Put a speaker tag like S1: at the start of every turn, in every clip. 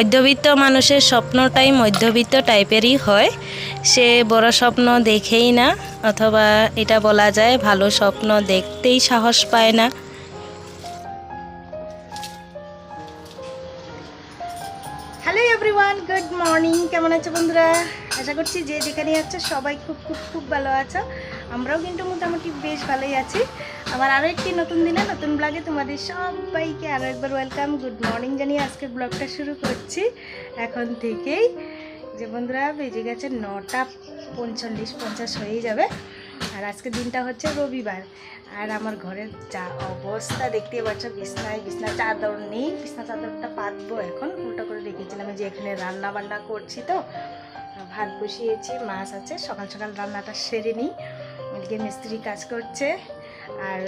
S1: মধ্যবিত্ত মানুষের স্বপ্নটাই মধ্যবিত্ত টাইপেরই হয়। সে বড় স্বপ্ন দেখেই না, অথবা এটা বলা যায় ভালো স্বপ্ন দেখতেই সাহস পায় না।
S2: হ্যালো এভরিওয়ান গুড মর্নিং কেমন আছো বন্ধুরা? আশা করছি যে যেখানে আছো সবাই খুব খুব খুব ভালো আছো। আমরাও কিন্তু মোটামুটি বেশ ভালোই আছি। আমার আরও একটি নতুন দিনে, নতুন ব্লগে তোমাদের সবাইকে আরও একবার ওয়েলকাম গুড মর্নিং জানিয়ে আজকে ব্লগটা শুরু করছি। এখন থেকেই যে বন্ধুরা বেজে গেছে নটা পঞ্চল্লিশ পঞ্চাশ হয়েই যাবে। আর আজকে দিনটা হচ্ছে রবিবার। আর আমার ঘরের যা অবস্থা দেখতে পাচ্ছ, বিছনায় বিছনা চাদর নেই। বিছনা চাদরটা পাতবো এখন, উল্টো করে রেখেছিলাম যে এখানে রান্না বান্না করছি তো। ভাত বসিয়েছি, মাছ আছে, সকাল সকাল রান্নাটা সেরে নিই। এদিকে মিস্ত্রি কাজ করছে, আর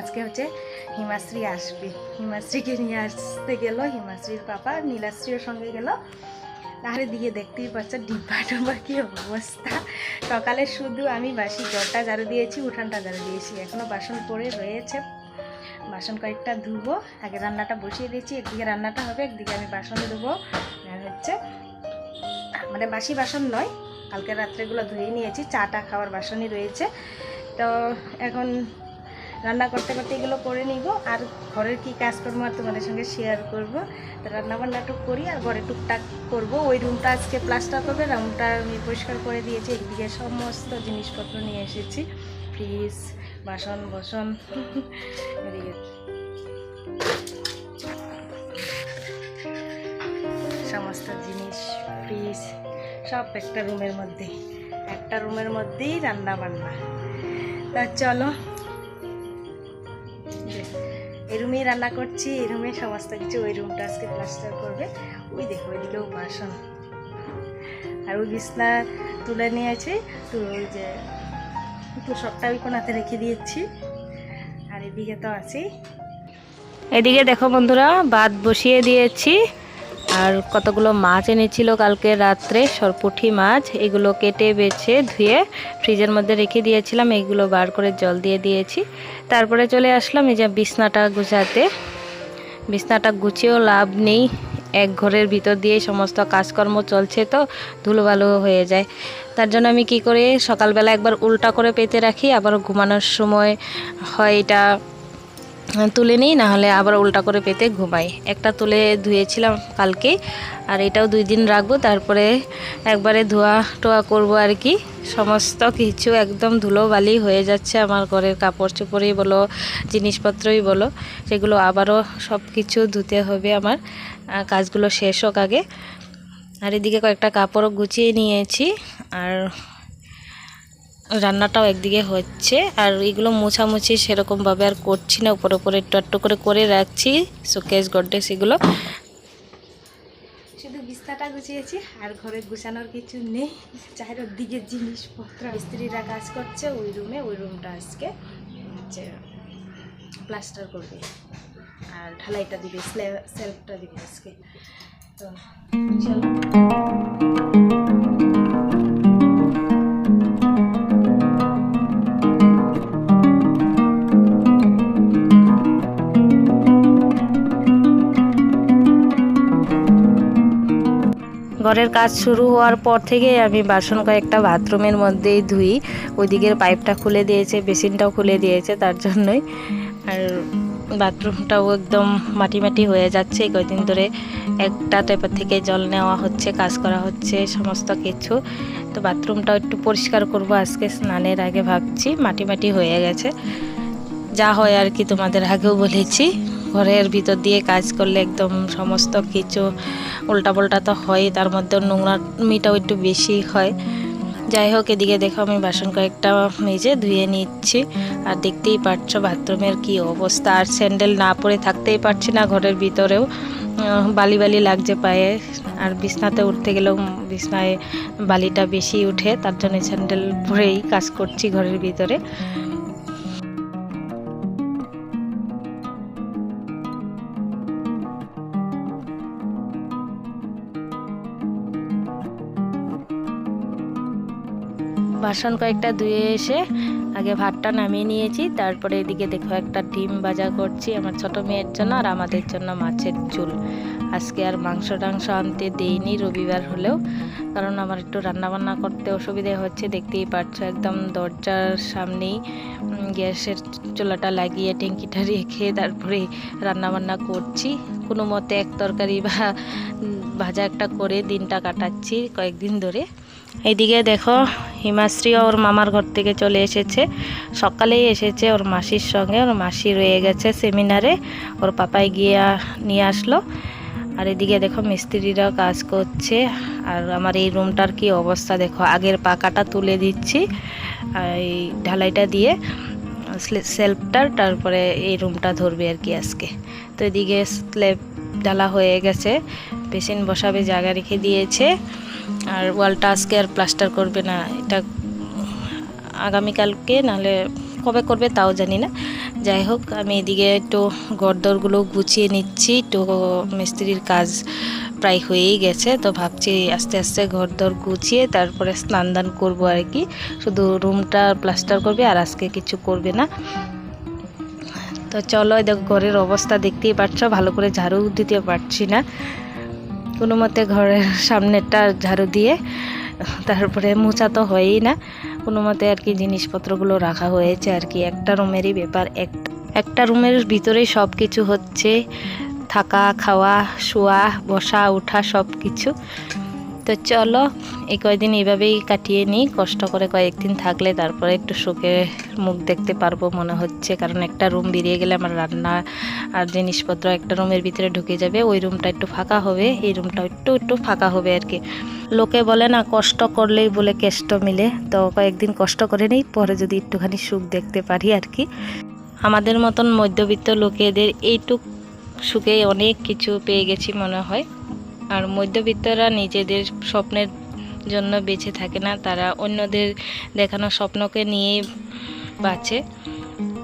S2: আজকে হচ্ছে হিমাশ্রী আসবে। হিমাশ্রীকে নিয়ে আসতে গেল, হিমাশ্রীর পাপা নীলাশ্রীর সঙ্গে গেল। আর দিকে দেখতেই পাচ্ছ ডিব্বা ডুব্বা কি অবস্থা। সকালে শুধু আমি বাসি ঘরটা ঝাড়ু দিয়েছি, উঠানটা ঝাড়ু দিয়েছি। এখনও বাসন পড়ে রয়েছে। বাসন কয়েকটা ধুবো, আগে রান্নাটা বসিয়ে দিয়েছি, একদিকে রান্নাটা হবে, একদিকে আমি বাসন ধুবো। আর হচ্ছে মানে বাসি বাসন নয় কালকে রাত্রেগুলো ধুয়ে নিয়েছি, চাটা খাওয়ার বাসনই রয়েছে। তো এখন রান্না করতে করতে এগুলো করে নিব, আর ঘরের কি কাজকর্ম আর তোমাদের সঙ্গে শেয়ার করব। তো রান্না বান্নাটু করি, আর ঘরে টুকটাক করব। ওই রুমটা আজকে প্লাস্টার করবে রুমটা আমি পরিষ্কার করে দিয়েছি একদিকে সমস্ত জিনিসপত্র নিয়ে এসেছি। ফ্রিজ বাসন, বসন, এদিকে। সমস্ত জিনিস ফ্রিজ সব একটা রুমের মধ্যে। একটা রুমের মধ্যেই রান্না বান্না। তা চলো। এই রুমেই রান্না করছি, এই রুমে সমস্ত কিছু, ওই রুমটা আজকে প্লাস্টার করবে। ওই দেখো ওইদিকেও বাসন। আর ওই বিছনা তুলে নিয়েছি, তো ওই যে সবটা ওই কোনাতে রেখে দিয়েছি। আর এদিকে তো আছি।
S1: এদিকে দেখো বন্ধুরা ভাত বসিয়ে দিয়েছি। আর কতগুলো মাছ এনেছিল কালকে রাত্রে, সরপুঠি মাছ, এগুলো কেটে, বেছে, ধুয়ে ফ্রিজের মধ্যে রেখে দিয়েছিলাম এইগুলো বার করে জল দিয়ে দিয়েছি। তারপরে চলে আসলাম এই যে বিছনাটা গুছাতে। বিছনাটা গুছিয়েও লাভ নেই, এক ঘরের ভিতর দিয়ে সমস্ত কাজকর্ম চলছে তো, ধুলোবালো হয়ে যায়। তার জন্য আমি কি করে সকালবেলা একবার উল্টা করে পেতে রাখি আবার ঘুমানোর সময় হয় এটা তুলে নিই না হলে আবার উল্টা করে পেতে ঘুমাই। একটা তুলে ধুয়েছিলাম কালকে, আর এটাও দুই দিন রাখব, তারপরে একবারে ধোয়া টোয়া করব আর কি। সমস্ত কিছু একদম ধুলো বালি হয়ে যাচ্ছে আমার ঘরের কাপড় চোপড়ই বলো, জিনিসপত্রই বলো, সেগুলো আবারও সব কিছু ধুতে হবে আমার। কাজগুলো শেষ হোক আগে। আর এদিকে কয়েকটা কাপড়ও গুছিয়ে নিয়েছি, আর রান্নাটাও একদিকে হচ্ছে, আর এগুলো মোছামুছি সেরকমভাবে আর করছি না, উপরে উপরে একটু একটু করে করে রাখছি শোকেস গড্ডেস এগুলো।
S2: শুধু বিছনাটা গুছিয়েছি, আর ঘরে গুছানোর কিছু নেই চারের দিকে জিনিসপত্র স্ত্রীরা কাজ করছে, ওই রুমে, ওই রুমটা আজকে হচ্ছে প্লাস্টার করবে, আর ঢালাইটা দিবে সেলফটা দিবে আজকে। তো চলো
S1: ঘরের কাজ শুরু হওয়ার পর থেকে আমি বাসন কয়েকটা বাথরুমের মধ্যেই ধুই। ওইদিকের পাইপটা খুলে দিয়েছে, বেসিনটাও খুলে দিয়েছে তার জন্যই। আর বাথরুমটাও একদম মাটি মাটি হয়ে যাচ্ছে। এই কয়দিন ধরে একটা টাইপের থেকে জল নেওয়া হচ্ছে, কাজ করা হচ্ছে, সমস্ত কিছু। তো বাথরুমটাও একটু পরিষ্কার করব আজকে, স্নানের আগে ভাবছি মাটি মাটি হয়ে গেছে। যা হয় আর কি তোমাদের আগেও বলেছি। ঘরের ভিতর দিয়ে কাজ করলে একদম সমস্ত কিছু উল্টাপাল্টা তো হয় তার মধ্যে নোংরামিটাও একটু বেশি হয়। যাই হোক, এদিকে দেখো আমি বাসন কয়েকটা মেজে ধুয়ে নিচ্ছি। আর দেখতেই পাচ্ছ বাথরুমের কি অবস্থা। আর স্যান্ডেল না পরে থাকতেই পারছি না ঘরের ভিতরেও। বালি বালি লাগছে পায়ে। আর বিছনাতে উঠতে গেলেও বিছনায় বালিটা বেশি উঠে, তার জন্য স্যান্ডেল পরেই কাজ করছি ঘরের ভিতরে। বাসন কয়েকটা ধুয়ে এসে আগে ভাতটা নামিয়ে নিয়েছি। তারপরে এদিকে দেখো একটা ডিম ভাজা করছি আমার ছোট মেয়ের জন্য আর আমাদের জন্য মাছের ঝোল। আজকে আর মাংস টাংস আনতে দেইনি, রবিবার হলেও। কারণ আমার একটু রান্নাবান্না করতে অসুবিধা হচ্ছে, দেখতেই পাচ্ছ একদম দরজার সামনেই গ্যাসের চুলাটা লাগিয়ে ট্যাঙ্কিটা রেখে তারপরে রান্নাবান্না করছি। কোনো মতে এক তরকারি বা ভাজা একটা করে দিনটা কাটাচ্ছি কয়েকদিন ধরে। এইদিকে দেখো হিমাশ্রী ওর মামার ঘর থেকে চলে এসেছে। সকালেই এসেছে ওর মাসির সঙ্গে, ওর মাসি রয়ে গেছে সেমিনারে, ওর পাপাই গিয়ে নিয়ে আসলো। আর এদিকে দেখো মিস্ত্রিরাও কাজ করছে, আর আমার এই রুমটার কি অবস্থা দেখো, আগের পাকাটা তুলে দিচ্ছি এই ঢালাইটা দিয়ে সেলফটার তারপরে এই রুমটা ধরবে আর কি আজকে। তো এদিকে স্ল্যাব ঢালা হয়ে গেছে পেশেন্ট বসাবে জায়গা রেখে দিয়েছে। আর ওয়ালটা আজকে আর প্লাস্টার করবে না, এটা আগামীকালকে, নাহলে কবে করবে তাও জানি না। যাই হোক, আমি এদিকে একটু গড়দরগুলো গুছিয়ে নিচ্ছি তো মিস্ত্রির কাজ প্রায় হয়েই গেছে, তো ভাবছি আস্তে আস্তে ঘরদর গুছিয়ে তারপরে স্নান দান করব আর কি। শুধু রুমটা প্লাস্টার করবে আর আজকে কিছু করবে না। তো চলো দেখো ঘরের অবস্থা দেখতেই পাচ্ছ, ভালো করে ঝাড়ু দিতে পারছি না। কোনো মতে ঘরের সামনেরটা ঝাড়ু দিয়ে, তারপরে মোছা তো হয়ই না। কোনো মতে আর কি জিনিসপত্রগুলো রাখা হয়েছে আর কি। একটা রুমেরই ব্যাপার। এক, একটা রুমের ভিতরেই সব কিছু হচ্ছে। থাকা, খাওয়া, শোয়া, বসা ওঠা সব কিছু তো চলো, এই কয়দিন এইভাবেই কাটিয়ে নিই। কষ্ট করে কয়েকদিন থাকলে তারপরে একটু সুখে মুখ দেখতে পারব মনে হচ্ছে। কারণ একটা রুম বেরিয়ে গেলে আমার রান্না আর জিনিসপত্র একটা রুমের ভিতরে ঢুকে যাবে। ওই রুমটা একটু ফাঁকা হবে, এই রুমটা একটু একটু ফাঁকা হবে আর কি। লোকে বলে না, কষ্ট করলেই বলে কেষ্ট মিলে। তো কয়েকদিন কষ্ট করে নেই, পরে যদি একটুখানি সুখ দেখতে পারি আর কি। আমাদের মতন মধ্যবিত্ত লোকেদের এইটুক সুখে অনেক কিছু পেয়ে গেছি মনে হয়। আর মধ্যবিত্তরা নিজেদের স্বপ্নের জন্য বেঁচে থাকে না। তারা অন্যদের দেখানো স্বপ্নকে নিয়ে বাঁচে।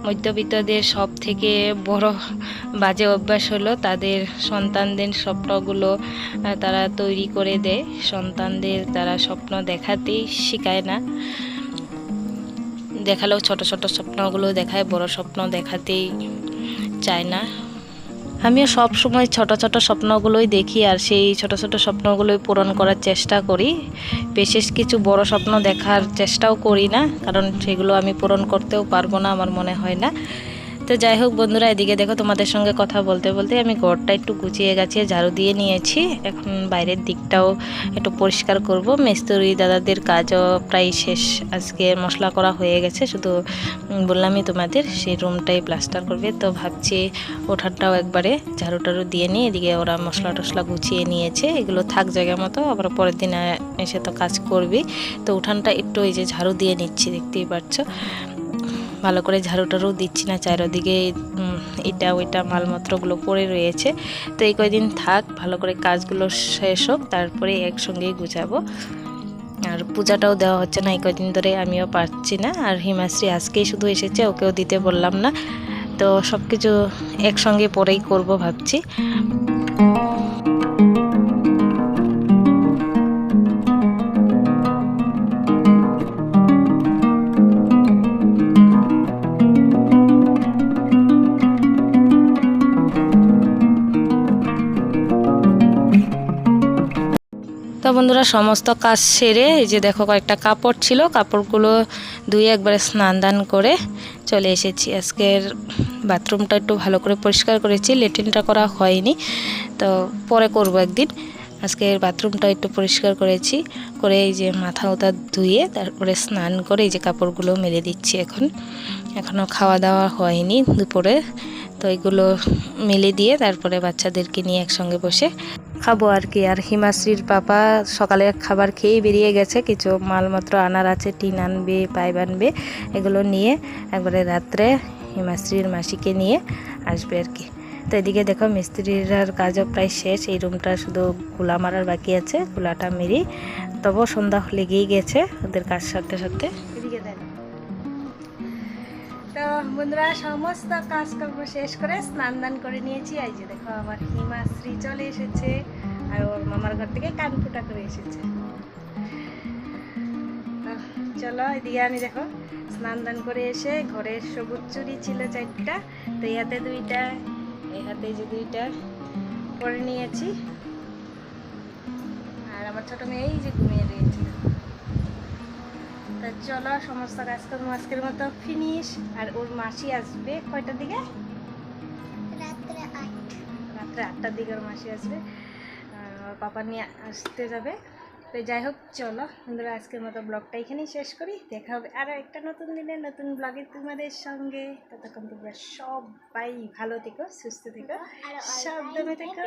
S1: মধ্যবিত্তদের সব থেকে বড় বাজে অভ্যাস হলো তাদের সন্তানদের স্বপ্নগুলো তারা তৈরি করে দেয়। সন্তানদের তারা স্বপ্ন দেখাতেই শেখায় না। দেখালেও ছোট ছোট স্বপ্নগুলো দেখায়, বড় স্বপ্ন দেখাতেই চায় না। আমিও সব সময় ছোট ছোট স্বপ্নগুলোই দেখি আর সেই ছোট ছোট স্বপ্নগুলোই পূরণ করার চেষ্টা করি। বিশেষ কিছু বড় স্বপ্ন দেখার চেষ্টাও করি না, কারণ সেগুলো আমি পূরণ করতেও পারব না, আমার মনে হয় না। তো যাই হোক বন্ধুরা, এদিকে দেখো তোমাদের সঙ্গে কথা বলতে বলতে আমি ঘরটা একটু গুছিয়ে গাছিয়ে ঝাড়ু দিয়ে নিয়েছি। এখন বাইরের দিকটাও একটু পরিষ্কার করব। মিস্ত্রি দাদাদের কাজও প্রায় শেষ। আজকে মশলা করা হয়ে গেছে, শুধু বললামই তোমাদের, সেই রুমটাই প্লাস্টার করবে। তো ভাবছি ওঠানটাও একবারে ঝাড়ু টাড়ু দিয়ে নিই। এদিকে ওরা মশলা টশলা গুছিয়ে নিয়েছে। এগুলো থাক জায়গা মতো, আবার পরের দিন এসে তো কাজ করবি তো উঠানটা একটু এই যে ঝাড়ু দিয়ে নিচ্ছি, দেখতেই পাচ্ছ ভালো করে ঝাড়ু টাড়ু দিচ্ছি না, চারিদিকে এটা ওইটা মালপত্রগুলো পড়ে রয়েছে। তো এই কয়দিন থাক, ভালো করে কাজগুলো শেষ হোক, তারপরে একসঙ্গেই গুছাবো। আর পূজাটাও দেওয়া হচ্ছে না, এই কয়দিন ধরে আমিও পারছি না। আর হিমাশ্রী আজকেই শুধু এসেছে, ওকেও দিতে বললাম না। তো সব কিছু একসঙ্গে পরেই করব ভাবছি। বন্ধুরা, সমস্ত কাজ সেরে এই যে দেখো কয়েকটা কাপড় ছিল। কাপড়গুলো ধুয়ে একবারে স্নান দান করে চলে এসেছি। আজকের বাথরুমটা একটু ভালো করে পরিষ্কার করেছি, লেট্রিনটা করা হয়নি, তো পরে করব একদিন। আজকের বাথরুমটা একটু পরিষ্কার করেছি, করে এই যে মাথা ওতা ধুয়ে তারপরে স্নান করে এই যে কাপড়গুলো মেলে দিচ্ছি এখন। এখনও খাওয়া দাওয়া হয়নি দুপুরে, তো এগুলো মেলে দিয়ে তারপরে বাচ্চাদেরকে নিয়ে একসঙ্গে বসে খাব আর কি। আর হিমাশ্রীর পাপা সকালে খাবার খেয়েই বেরিয়ে গেছে। কিছু মালপত্র আনার আছে, টিন আনবে, পাইপ আনবে, এগুলো নিয়ে একবারে রাত্রে হিমাশ্রীর মাসিকে নিয়ে আসবে আর কি। তো এদিকে দেখো মিস্ত্রির কাজও প্রায় শেষ। এই রুমটা শুধু খোলা মারার বাকি আছে খোলাটা মেরি। তবুও সন্ধ্যা লেগেই গেছে ওদের কাজ সাথে সাথে এদিকে দেখ
S2: তো বন্ধুরা, সমস্ত কাজকর্ম শেষ করে স্নান দান করে নিয়েছি। এই যে দেখো, আমার হিমাশ্রী চলে এসেছে আর ওর মামার ঘর থেকে কান ফুটা করে এসেছে। চলো, এদিকে আমি দেখো, স্নান দান করে এসে ঘরের সবুজ চুরি ছিল চারটা, তো এই হাতে দুইটা, এই হাতে যে দুইটা করে নিয়েছি। আর আমার ছোট মেয়ে এই যে ঘুমিয়ে তা চলো সমস্ত কাজকর্ম আজকের মতো ফিনিশ আর ওর মাসি আসবে কয়টার দিকে? রাত্রে আটটার দিকে ওর মাসি আসবে। পাপা নিয়ে আসতে যাবে। তো যাই হোক চলো বন্ধুরা আজকের মতো ব্লগটা এখানেই শেষ করি। দেখা হবে আরও একটা নতুন দিনে নতুন ব্লগে তোমাদের সঙ্গে। ততক্ষণ তোমরা সবাই ভালো থেকো সুস্থ থেকো সাবধানে থেকো।